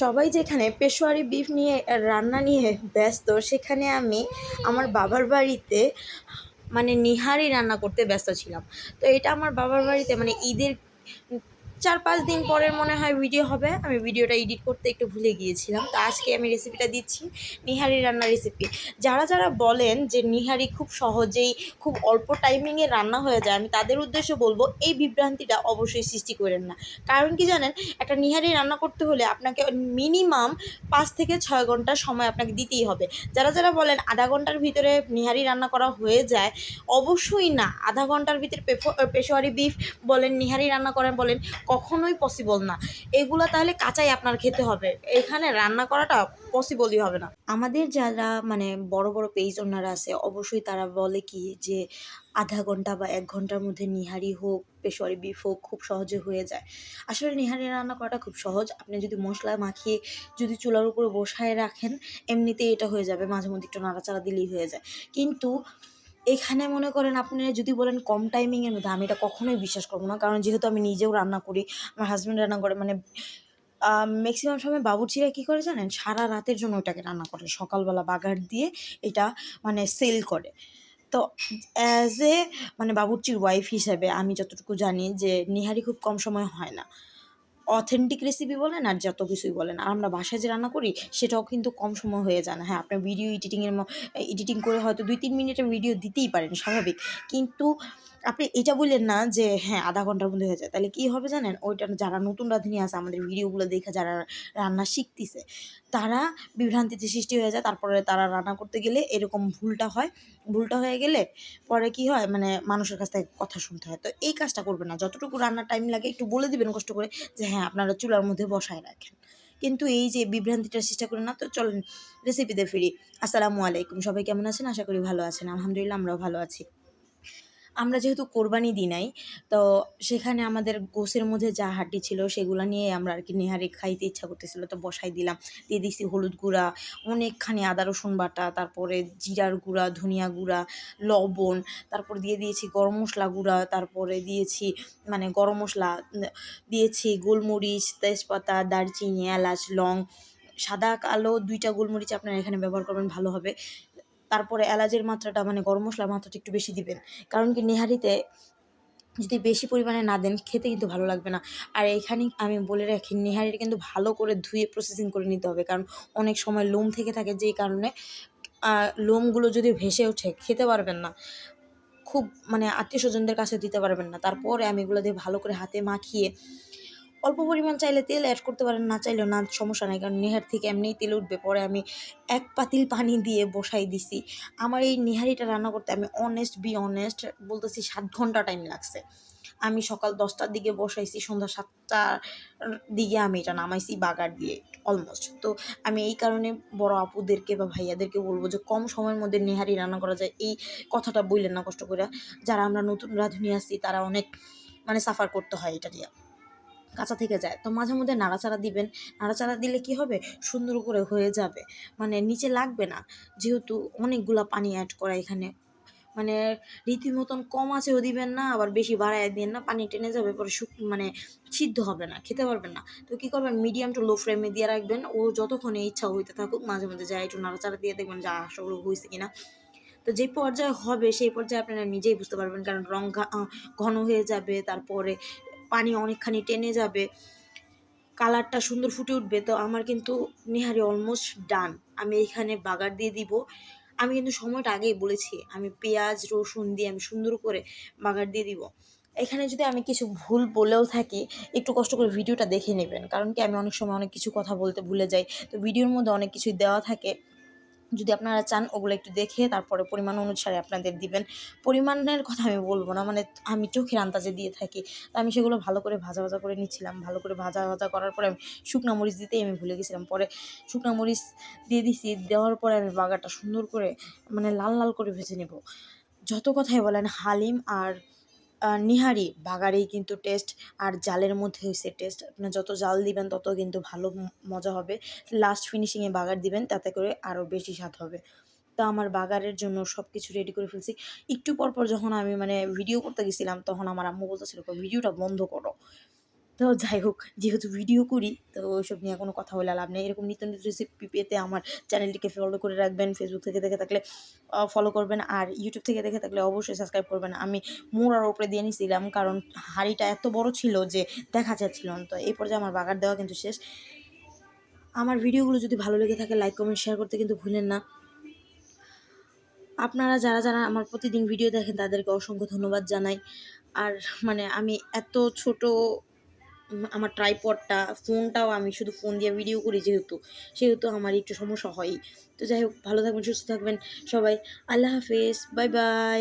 সবাই যেখানে পেশোয়ারি বিফ নিয়ে রান্না নিয়ে ব্যস্ত, সেখানে আমি আমার বাবার বাড়িতে মানে নিহারি রান্না করতে ব্যস্ত ছিলাম। তো এটা আমার বাবার বাড়িতে মানে ঈদের চার পাঁচ দিন পরের মনে হয় ভিডিও হবে। আমি ভিডিওটা এডিট করতে একটু ভুলে গিয়েছিলাম। তো আজকে আমি রেসিপিটা দিচ্ছি নিহারি রান্নার রেসিপি যারা যারা বলেন যে নিহারি খুব সহজেই, খুব অল্প টাইমিংয়ে রান্না হয়ে যায়, আমি তাদের উদ্দেশ্য বলব, এই বিভ্রান্তিটা অবশ্যই সৃষ্টি করেন না। কারণ কি জানেন, একটা নিহারি রান্না করতে হলে আপনাকে মিনিমাম পাঁচ থেকে ছয় ঘণ্টা সময় আপনাকে দিতেই হবে। যারা যারা বলেন আধা ঘণ্টার ভিতরে নিহারি রান্না করা হয়ে যায়, অবশ্যই না। আধা ঘণ্টার ভিতরে পেশোয়ারি বিফ বলেন, নিহারি রান্না করেন বলেন কখনোই পসিবল না। এগুলো তাহলে কাঁচাই আপনার খেতে হবে। এখানে রান্না করাটা পসিবলই হবে না। আমাদের যারা মানে বড় বড় পেজ ওনারা আছে, অবশ্যই তারা বলে কি যে আধা ঘণ্টা বা এক ঘণ্টার মধ্যে নিহারি হোক, পেশোয়ারি বিফ হোক, খুব সহজে হয়ে যায়। আসলে নিহারি রান্না করাটা খুব সহজ। আপনি যদি মশলা মাখিয়ে যদি চুলার উপরে বসায় রাখেন, এমনিতেই এটা হয়ে যাবে। মাঝে মধ্যে একটু নাড়াচাড়া দিলেই হয়ে যায়। কিন্তু এখানে মনে করেন আপনি যদি বলেন কম টাইমিংয়ের মধ্যে, আমি এটা কখনোই বিশ্বাস করব না। কারণ যেহেতু আমি নিজেও রান্না করি, আমার হাজব্যান্ড রান্না করে মানে ম্যাক্সিমাম সময় বাবুর্চিরা কী করে জানেন? সারা রাতের জন্য ওটাকে রান্না করে, সকালবেলা বাগার দিয়ে এটা মানে সেল করে। তো অ্যাজ এ মানে বাবুর্চির ওয়াইফ হিসেবে আমি যতটুকু জানি যে, নিহারি খুব কম সময় হয় না। অথেন্টিক রেসিপি বলেন আর যত কিছুই বলেন, আর আমরা বাসায় যে রান্না করি, সেটাও কিন্তু কম সময় হয়ে যায় না। হ্যাঁ আপনার ভিডিও এডিটিংয়ের এডিটিং করে হয়তো দুই তিন মিনিটের ভিডিও দিতেই পারেন, স্বাভাবিক। কিন্তু আপনি এটা বললেন না যে হ্যাঁ আধা ঘণ্টার মধ্যে হয়ে যায়। তাহলে কী হবে জানেন? ওইটা যারা নতুন রাঁধুনি আছে, আমাদের ভিডিওগুলো দেখে যারা রান্না শিখতেছে, তারা বিভ্রান্তিতে সৃষ্টি হয়ে যায়। তারপরে তারা রান্না করতে গেলে এরকম ভুলটা হয়। ভুলটা হয়ে গেলে পরে কি হয়? মানে মানুষের কাছ থেকে কথা শুনতে হয়। তো এই কাজটা করবেন না। যতটুকু রান্নার টাইম লাগে, একটু বলে দিবেন কষ্ট করে যে হ্যাঁ আপনারা চুলার মধ্যে বসায় রাখেন। কিন্তু এই যে বিভ্রান্তিটা চেষ্টা করেন না, তো চলেন রেসিপিতে ফিরি। আসসালামু আলাইকুম। সবাই কেমন আছেন? আশা করি ভালো আছেন। আলহামদুলিল্লাহ, আমরাও ভালো আছি। আমরা যেহেতু কোরবানি দিই নাই, তো সেখানে আমাদের গোসের মধ্যে যা হাড্ডি ছিল সেগুলো নিয়ে আমরা আর কি নেহারি খাইতে ইচ্ছা করতেছিল, তো বসাই দিলাম। দিয়ে দিছি হলুদ গুঁড়া, অনেকখানি আদা, রসুন বাটা, তারপরে জিরার গুঁড়া, ধনিয়া গুঁড়া, লবণ, তারপর দিয়ে দিয়েছি গরম মশলা গুঁড়া, তারপরে দিয়েছি মানে গরম মশলা, দিয়েছি গোলমরিচ, তেজপাতা, দারচিনি, এলাচ, লং, সাদা কালো দুইটা গোলমরিচ আপনারা এখানে ব্যবহার করবেন, ভালো হবে। তারপরে এলাচের মাত্রাটা মানে গরম মশলার মাত্রাটা একটু বেশি দিবেন। কারণ কি, নেহারিতে যদি বেশি পরিমাণে না দেন, খেতে কিন্তু ভালো লাগবে না। আর এখানে আমি বলে রাখি, নেহারিটা কিন্তু ভালো করে ধুয়ে প্রসেসিং করে নিতে হবে। কারণ অনেক সময় লোম থেকে থাকে, যেই কারণে লোমগুলো যদি ভেসে ওঠে, খেতে পারবেন না। খুব মানে আত্মীয় স্বজনদের কাছে দিতে পারবেন না। তারপরে আমি এগুলো দিয়ে ভালো করে হাতে মাখিয়ে অল্প পরিমাণ চাইলে তেল অ্যাড করতে পারেন, না চাইলেও না, সমস্যা নাই। কারণ নেহার থেকে এমনিই তেল উঠবে, পরে আমি এক পাতিল পানি দিয়ে বসাই দিছি। আমার এই নেহারিটা রান্না করতে আমি অনেস্ট বি অনেস্ট বলতেছি সাত ঘণ্টা টাইম লাগছে। আমি সকাল দশটার দিকে বসাইছি, সন্ধ্যা সাতটার দিকে আমি এটা নামাইছি বাগার দিয়ে অলমোস্ট তো আমি এই কারণে বড় আপুদেরকে বা ভাইয়াদেরকে বলব যে কম সময়ের মধ্যে নেহারি রান্না করা যায়। এই কথাটা বললেন না, কষ্ট করে যারা আমরা নতুন রাঁধুনি আছি, তারা অনেক মানে সাফার করতে হয় এটা দিয়ে কাঁচা থেকে যায়। তো মাঝে মধ্যে নাড়াচাড়া দিবেন। নাড়াচাড়া দিলে কি হবে? সুন্দর করে হয়ে যাবে। মানে নিচে লাগবে না। যেহেতু অনেকগুলা পানি অ্যাড করা এখানে। মানে রীতিমতন কম আছেও দিবেন না, আবার বেশি বাড়ায় দিন না, পানি টেনে যাবে, পরে শুক মানে সিদ্ধ হবে না, খেতে পারবেন না। তো কী করবেন? মিডিয়াম টু লো ফ্লেমে দিয়ে রাখবেন। ও যতক্ষণে ইচ্ছা হইতে থাকুক, মাঝে মধ্যে যায় একটু নাড়াচাড়া দিয়ে দেখবেন যে আসলে হয়েছে কিনা? তো যে পর্যায়ে হবে, সেই পর্যায়ে আপনারা নিজেই বুঝতে পারবেন, কারণ রং ঘন হয়ে যাবে। তারপরে পানি অনেকখানি টেনে যাবে, কালারটা সুন্দর ফুটে উঠবে, তো আমার কিন্তু নেহারি অলমোস্ট ডান আমি এখানে বাগার দিয়ে দিব। আমি কিন্তু সময়টা আগেই বলেছি, আমি পেঁয়াজ, রসুন দিয়ে আমি সুন্দর করে বাগার দিয়ে দিব। এখানে যদি আমি কিছু ভুল বলেও থাকি, একটু কষ্ট করে ভিডিওটা দেখে নেবেন, কারণ কি আমি অনেক সময় অনেক কিছু কথা বলতে ভুলে যাই, তো ভিডিওর মধ্যে অনেক কিছুই দেওয়া থাকে। যদি আপনারা চান, ওগুলো একটু দেখে তারপরে পরিমাণ অনুসারে আপনাদের দিবেন। পরিমাণের কথা আমি বলব না মানে আমি চোখের আন্দাজে দিয়ে থাকি। তো আমি সেগুলো ভালো করে ভাজা ভাজা করে নিচ্ছিলাম। ভালো করে ভাজা ভাজা করার পরে আমি শুকনো মরিচ দিতেই আমি ভুলে গেছিলাম। পরে শুকনো মরিচ দিয়ে দিছি, দেওয়ার পরে আমি বাগারটা সুন্দর করে মানে লাল লাল করে ভেজে নেব। যত কথাই বলেন, হালিম আর নিহারি বাগারেই কিন্তু টেস্ট আর জালের মধ্যে হয়েছে টেস্ট আপনার যত জাল দিবেন, তত কিন্তু ভালো মজা হবে। লাস্ট ফিনিশিংয়ে বাগার দিবেন, তাতে করে আরও বেশি স্বাদ হবে। তো আমার বাগারের জন্য সব কিছু রেডি করে ফেলছি। একটু পর পর যখন আমি মানে ভিডিও করতে গেছিলাম, তখন আমার আম্মু বলতেছিল ভিডিওটা বন্ধ করো। তো যাই হোক, যেহেতু ভিডিও করি, তো ওইসব নিয়ে কোনো কথা বলে লাভ নেই। এরকম নিত্য নতুন রেসিপি পেতে আমার চ্যানেলটিকে ফলো করে রাখবেন ফেসবুক থেকে দেখে থাকলে ফলো করবেন, আর ইউটিউব থেকে দেখে থাকলে অবশ্যই সাবস্ক্রাইব করবেন। আমি মোড়ার ওপরে দিয়ে নিয়েছিলাম কারণ হাঁড়িটা এত বড় ছিল যে দেখা যাচ্ছিল না। তো এই পর্যায়ে আমার বাগার দেওয়া কিন্তু শেষ। আমার ভিডিওগুলো যদি ভালো লেগে থাকে লাইক কমেন্ট শেয়ার করতে কিন্তু ভুলেন না। আপনারা যারা যারা আমার প্রতিদিন ভিডিও দেখেন, তাদেরকে অসংখ্য ধন্যবাদ জানাই। আর মানে আমি এত ছোট আমার ট্রাইপডটা ফোনটাও আমি শুধু ফোন দিয়ে ভিডিও করি যেহেতু, সেহেতু আমার একটু সমস্যা হয়ই। তো যাই হোক, ভালো থাকবেন, সুস্থ থাকবেন সবাই। আল্লাহ হাফেজ বাই বাই